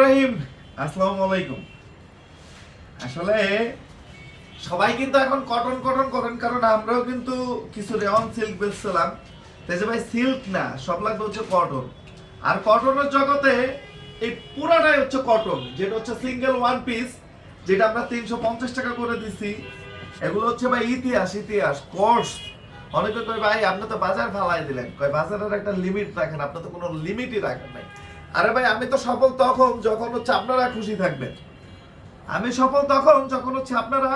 রহিম, আসসালামু আলাইকুম। আসলে সবাই কিন্তু এখন কটন কটন করেন কারণ আমরাও কিন্তু কিছু রেওয়ান সিল্ক বেচছিলাম। তাই ভাই সিল্ক না, সব লাগবে হচ্ছে কটন আর কটনের জগতে এই পুরাটাই হচ্ছে কটন যেটা হচ্ছে সিঙ্গেল ওয়ান পিস যেটা আমরা তিনশো পঞ্চাশ টাকা করে দিছি। এগুলো হচ্ছে ভাই ইতিহাস ইতিহাস কোর্স অনেকে কয়, ভাই, আপনি তো বাজার ফালাই দিলেন। কয়, বাজারের একটা লিমিট রাখেন আপনি তো কোনো লিমিটই রাখেন নাই। আরে ভাই, আমি তো সফল তখন, যখন হচ্ছে আপনারা খুশি থাকবেন। আমি সফল তখন, যখন হচ্ছে আপনারা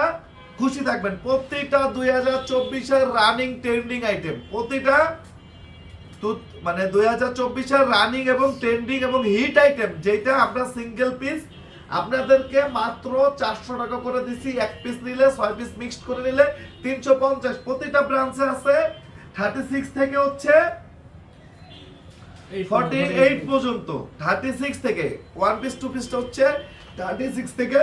খুশি থাকবেন। প্রত্যেকটা দুই হাজার চব্বিশের রানিং ট্রেন্ডিং আইটেম প্রতিটা মানে দুই হাজার চব্বিশের রানিং এবং ট্রেন্ডিং এবং হিট আইটেম যেটা আমরা সিঙ্গেল পিস আপনাদেরকে মাত্র চারশো টাকা করে দিছি। এক পিস নিলে, ছয় পিস মিক্সড করে নিলে, তিনশো পঞ্চাশ। প্রতিটা ব্রাঞ্চে আছে থার্টি সিক্স থেকে হচ্ছে ফর্টি এইট পর্যন্ত। থার্টি সিক্স থেকে ওয়ান পিস টু পিসটা হচ্ছে থার্টি সিক্স থেকে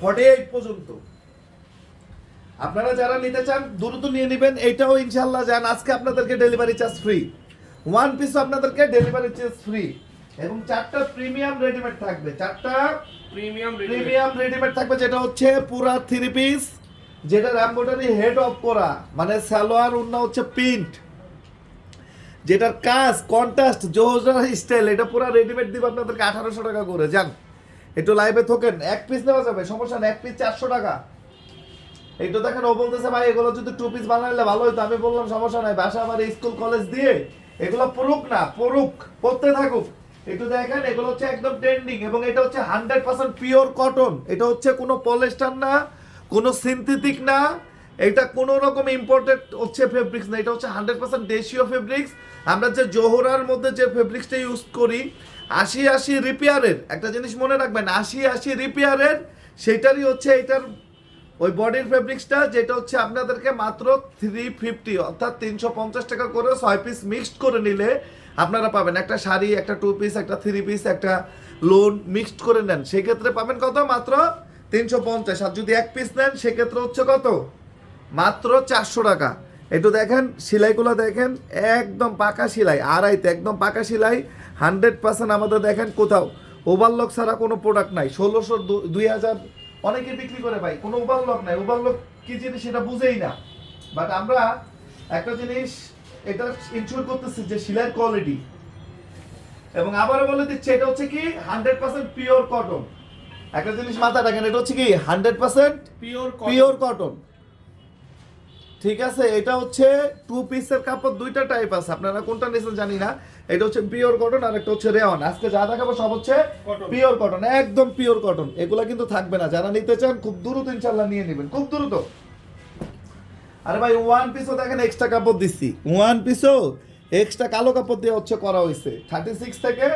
ফর্টি এইট পর্যন্ত। আপনারা যারা নিতে চান দ্রুত নিয়ে নেবেন। এটাও ইনশাল্লাহ যান আজকে আপনাদেরকে delivery charge free one piece আপনাদেরকে ডেলিভারি চার্জ ফ্রি এবং চারটা প্রিমিয়াম রেডিমেড থাকবে। চারটা প্রিমিয়াম রেডিমেড থাকবে, যেটা হচ্ছে পুরা থ্রি পিস যেটা রামবোটারি হেড অফ করা মানে সালোয়ার উন্না হচ্ছে প্রিন্ট যেটার কাজ কন্ট্রাস্ট জোহরা স্টাইল এটা পুরো রেডিমেড দিব আপনাদেরকে আঠারোশো টাকা করে, যান। একটু লাইভে থোকেন, এক পিস নেওয়া যাবে, সমস্যা নেই, এক পিস চারশো টাকা। একটু দেখেন, ও বলতেছে, ভাই, এগুলো যদি টু পিস বানাইলে ভালো হতো আমি বললাম, সমস্যা নাই, বাসা আমার স্কুল কলেজ দিয়ে, এগুলো পড়ুক না, পড়ুক, পড়তে থাকুক। একটু দেখেন, এগুলো হচ্ছে একদম ট্রেন্ডিং এবং এটা হচ্ছে হান্ড্রেড পার্সেন্ট পিওর কটন এটা হচ্ছে কোনো পলিস্টার না, কোনো সিনথেটিক না, এটা কোনো রকম ইম্পোর্টেড হচ্ছে ফেব্রিক্স না, এটা হচ্ছে হান্ড্রেড পার্সেন্ট দেশীয় ফেব্রিক্স আমরা যে জোহরার মধ্যে যে ফেব্রিক্সটা ইউজ করি, আশি আশি রিপেয়ারের একটা জিনিস মনে রাখবেন, আশি আশি রিপেয়ারের সেটারই হচ্ছে এটার ওই বডির ফেব্রিক্সটা যেটা হচ্ছে আপনাদেরকে মাত্র থ্রি ফিফটি অর্থাৎ তিনশো পঞ্চাশ টাকা করে ছয় পিস মিক্সড করে নিলে আপনারা পাবেন একটা শাড়ি, একটা টু পিস একটা থ্রি পিস একটা লোন মিক্সড করে নেন। সেক্ষেত্রে পাবেন কত? মাত্র তিনশো পঞ্চাশ। আর যদি এক পিস নেন, সেক্ষেত্রে হচ্ছে কত? মাত্র চারশো টাকা। একটু দেখেন, সেলাইগুলো দেখেন, একদম পাকা সেলাই, আড়াইতে, একদম পাকা সেলাই। হান্ড্রেড পার্সেন্ট আমাদের দেখেন কোথাও। ওভারলক ছাড়া কোনো প্রোডাক্ট নাই। ষোলোশো দুই হাজার অনেকে বিক্রি করে ভাই, কোনো ওভারলক নাই। ওভারলক কি জিনিস সেটা বুঝেই না। বাট আমরা একটা জিনিস এটা ইনশিওর করতেছি যে সেলাইয়ের কোয়ালিটি এবং আবারও বলে দিচ্ছি এটা হচ্ছে কি হান্ড্রেড পার্সেন্ট পিওর কটন একটা জিনিস মাথা রাখেন এটা হচ্ছে কি hundred percent pure pure cotton ঠিক আছে এটা হচ্ছে টু পিসের কাপড় দুইটা টাইপ আছে। আপনারা কোনটা নিয়েছেন জানি না। এটা হচ্ছে পিওর কটন আর একটা হচ্ছে রেওয়ান আজকে যা দেখাবো সব হচ্ছে পিওর কটন একদম পিওর কটন এগুলা কিন্তু থাকবে না। যারা নিতে চান খুব দ্রুত ইনশাল্লাহ নিয়ে নেবেন। খুব দ্রুত। আরে ভাই ওয়ান পিসও দেখেন এক্সট্রা কাপড় দিচ্ছি ওয়ান পিসও এক্সট্রা কালো কাপড় দিয়ে হচ্ছে করা হয়েছে। থার্টি সিক্স থেকে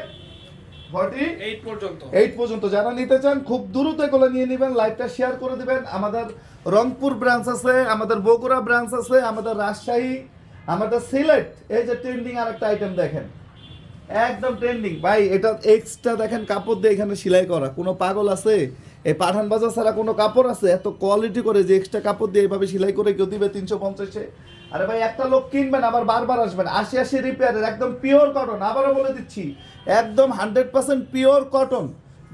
ফর্টি এইট পর্যন্ত। এইট পর্যন্ত। যারা নিতে চান খুব দ্রুত এগুলো নিয়ে নেবেন লাইভটা শেয়ার করে দিবেন। আমাদের রংপুর ব্রাঞ্চ আছে আমাদের বগুড়া ব্রাঞ্চ আছে আমাদের রাজশাহী আমাদের সিলেট এই যে ট্রেন্ডিং আর একটা আইটেম দেখেন। একদম ট্রেন্ডিং ভাই, এটা এক্সট্রা দেখেন, কাপড় দিয়ে এখানে সেলাই করা। কোনো পাগল আছে? এই পাঠান বাজার ছাড়া কোনো কাপড় আছে? এত কোয়ালিটি করে যে এক্সট্রা কাপড় দিয়ে এইভাবে সেলাই করে কেউ দিবে তিনশো পঞ্চাশে? আরে ভাই, একটা লোক কিনবেন, আবার বারবার আসবেন। আশি আশি রিপেয়ারের একদম পিওর কটন আবারও বলে দিচ্ছি, একদম হান্ড্রেড পার্সেন্ট পিওর কটন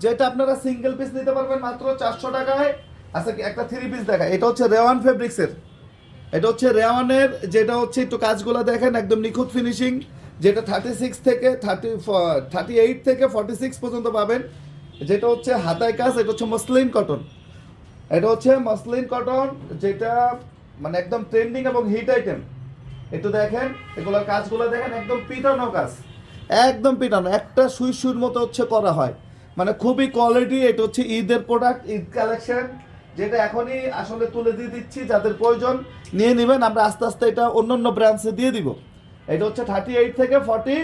যেটা আপনারা সিঙ্গেল পিস নিতে পারবেন মাত্র চারশো টাকায়। আচ্ছা একটা থ্রি পিস দেখা এটা হচ্ছে রেওয়ান ফেব্রিক্সের এটা হচ্ছে রেওয়ানের যেটা হচ্ছে একটু কাজগুলো দেখেন, একদম নিখুঁত ফিনিশিং যেটা থার্টি সিক্স থেকে থার্টি থার্টি এইট থেকে ফর্টি সিক্স পর্যন্ত পাবেন। যেটা হচ্ছে হাতায় কাজ, এটা হচ্ছে মসলিন কটন এটা হচ্ছে মসলিন কটন যেটা মানে একদম ট্রেন্ডিং এবং হিট আইটেম একটু দেখেন, এগুলোর কাজগুলো দেখেন, একদম পিটানো কাজ। একদম পিটানো, একটা সুই সুইর মতো হচ্ছে করা হয়। মানে খুবই কোয়ালিটি এটা হচ্ছে ঈদের প্রোডাক্ট ঈদ কালেকশন যেটা এখনই আসলে তুলে দিয়ে দিচ্ছি, যাদের প্রয়োজন, নিয়ে নেবেন। আমরা আস্তে আস্তে এটা অন্য অন্য ব্রাঞ্চে দিয়ে দিব। এটা হচ্ছে থার্টি এইট থেকে ফর্টি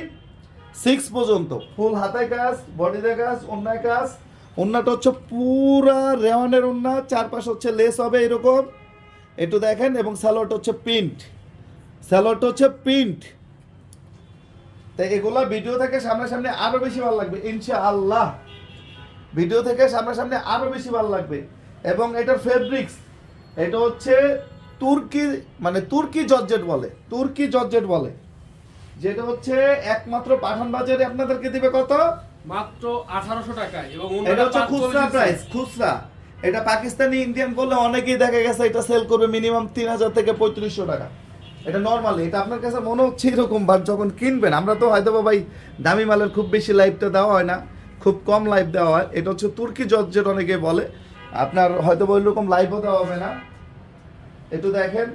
সিক্স পর্যন্ত। ফুল হাতায় কাজ, বডিতে কাজ অন্যায় কাজ। অন্যটা হচ্ছে পুরা রেওয়ানের অন্যা চারপাশে হচ্ছে লেস হবে এরকম। একটু দেখেন, এবং স্যালোয়ারটা হচ্ছে প্রিন্ট স্যালোয়ারটা হচ্ছে প্রিন্ট তাই এগুলো ভিডিও থেকে সামনাসামনি আরও বেশি ভালো লাগবে ইনশা আল্লাহ ভিডিও থেকে সামনাসামনি আরও বেশি ভালো লাগবে। এবং এটার ফেব্রিক্স এটা হচ্ছে তুর্কি মানে তুর্কি জর্জেট বলে, তুর্কি জর্জেট বলে। যেটা হচ্ছে একমাত্র পাঠান বাজারে আপনাদেরকে দিবে কত? মাত্র আঠারোশো টাকায় এবং এটা হচ্ছে খুচরা প্রাইস খুচরা। এটা পাকিস্তানি ইন্ডিয়ান বললে অনেকেই দেখা গেছে এটা সেল করবে মিনিমাম তিন হাজার থেকে পঁয়ত্রিশশো টাকা। এটা নর্মালি এটা আপনার কাছে মনে হচ্ছে এরকম বাট যখন কিনবেন আমরা তো হয়তো বা ভাই দামি মালের খুব বেশি লাইভটা দেওয়া হয় না খুব কম লাইভ দেওয়া হয়। এটা হচ্ছে তুর্কি জর্জেট অনেকে বলে। আপনার হয়তো বা ওইরকম লাইভও দেওয়া হবে না। একটু দেখেন।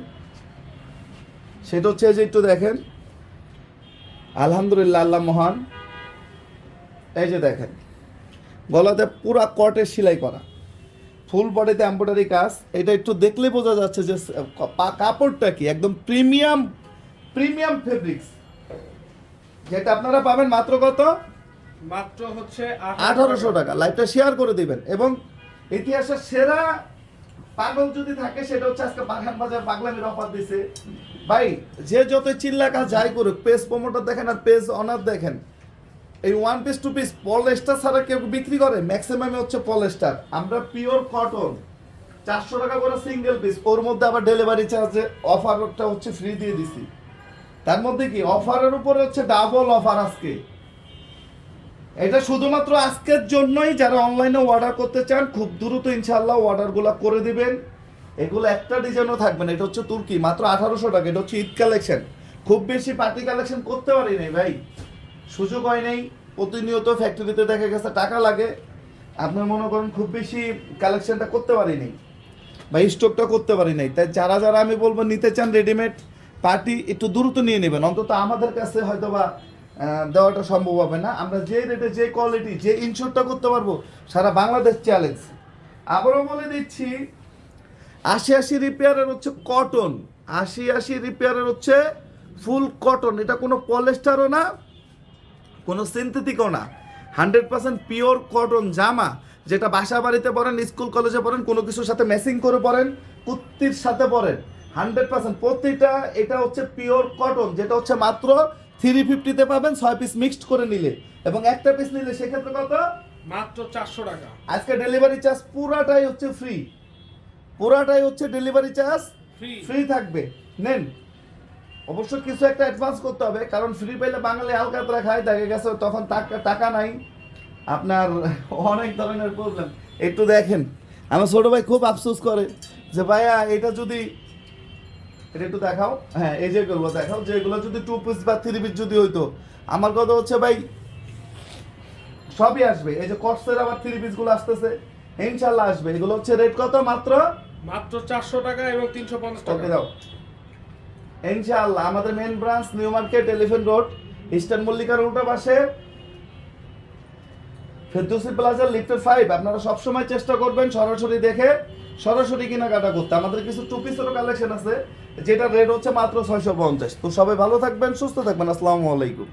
সেটা হচ্ছে যে একটু দেখেন। আলহামদুলিল্লাহ আল্লাহ মহান। এই যে দেখেন গলাতে পুরা কটের সেলাই করা। ফুল বডিতে এম্ব্রয়ডারি কাজ এটা একটু দেখলে বোঝা যাচ্ছে যে কাপড়টা কি একদম প্রিমিয়াম প্রিমিয়াম ফেব্রিক্স। যেটা আপনারা পাবেন মাত্র কত? মাত্র হচ্ছে আঠারোশো টাকা। লাইভটা শেয়ার করে দিবেন। এবং ইতিহাসের সেরা পাগল যদি থাকে, সেটা হচ্ছে আজকে বাগান বাজার পাগলামির অফার দিছে। ভাই, যে যত চিল্লা কাজ যাই করুক পেজ প্রমোটার দেখেন আর পেজ অনার দেখেন, এই one piece two piece polyester ছাড়া কেউ বিক্রি করে? ম্যাক্সিমাম হচ্ছে পলেস্টার আমরা পিওর কটন চারশো টাকা করে সিঙ্গেল পিস ওর মধ্যে আবার ডেলিভারি চার্জে অফারটা হচ্ছে ফ্রি দিয়ে দিছি। তার মধ্যে কি? অফারের উপরে হচ্ছে ডাবল অফার আজকে। এটা শুধুমাত্র আজকের জন্যই যারা অনলাইনে অর্ডার করতে চান, খুব দ্রুত ইনশাল্লাহ অর্ডারগুলো করে দিবেন। এগুলো একটা ডিজাইনও থাকবে না, এটা হচ্ছে তুর্কি, মাত্র আঠারোশো টাকা, এটা হচ্ছে ঈদ কালেকশন খুব বেশি পার্টি কালেকশন করতে পারি নাই ভাই। সুযোগ হয় নাই, প্রতিনিয়ত ফ্যাক্টরিতে দেখা গেছে টাকা লাগে। আপনার মনে করেন খুব বেশি কালেকশনটা করতে পারি নাই। বা স্টকটা করতে পারি নাই। তাই যারা যারা আমি বলব নিতে চান রেডিমেড পার্টি একটু দ্রুত নিয়ে নেবেন। অন্তত আমাদের কাছে হয়তো বা দেওয়াটা সম্ভব হবে না। আমরা যে রেটে যে কোয়ালিটি যে ইনশোরটা করতে পারব, সারা বাংলাদেশ চ্যালেঞ্জ আবারও বলে দিচ্ছি, আশি আশি রিপেয়ারের হচ্ছে কটন আশি আশি রিপেয়ারের হচ্ছে ফুল কটন এটা কোনো পলেস্টারও না, কোনো সিনথেটিকও না। হান্ড্রেড পার্সেন্ট পিওর কটন জামা, যেটা বাসা বাড়িতে পরেন, স্কুল কলেজে পড়েন কোনো কিছুর সাথে ম্যাচিং করে পরেন কুত্তির সাথে পরেন। হান্ড্রেড পার্সেন্ট প্রতিটা, এটা হচ্ছে পিওর কটন যেটা হচ্ছে মাত্র থ্রি ফিফটিতে পাবেন ছয় পিস মিক্সড করে নিলে। এবং একটা পিস নিলে সেক্ষেত্রে কত? মাত্র চারশো টাকা। আজকে ডেলিভারি চার্জ পুরাটাই হচ্ছে ফ্রি পুরাটাই হচ্ছে ডেলিভারি চার্জ ফ্রি থাকবে। নেন। অবশ্য কিছু একটা অ্যাডভান্স করতে হবে কারণ ফ্রি পাইলে বাঙালি হালকাতরা খায় দেখা গেছে তখন টাকা টাকা নাই। আপনার অনেক ধরনের প্রবলেম একটু দেখেন। আমার ছোট ভাই খুব আফসোস করে যে ভাইয়া এটা যদি এটা একটু দেখাও। হ্যাঁ এই যেগুলো দেখাও যেগুলো যদি টু পিস বা থ্রি পিস যদি হইতো। আমার কথা হচ্ছে ভাই সবই আসবে। এই যে কটসের আবার থ্রি পিসগুলো আসতেছে ইনশাল্লাহ আসবে। এগুলো হচ্ছে রেট কত? মাত্র? মাত্র চারশো টাকা এবং তিনশো পঞ্চাশ টাকা। দাও। ইনশাআল্লাহ আমাদের main branch new market elephant road eastern Mallika রোডের পাশে। ফেরদৌসি প্লাজার লিফটের ফাইভ আপনারা সবসময় চেষ্টা করবেন সরাসরি দেখে। সরাসরি কেনাকাটা করতে। আমাদের কিছু টু পিসেরও কালেকশন আছে যেটা রেট হচ্ছে মাত্র ছয়শো পঞ্চাশ। তো সবাই ভালো থাকবেন, সুস্থ থাকবেন। আসসালামু আলাইকুম।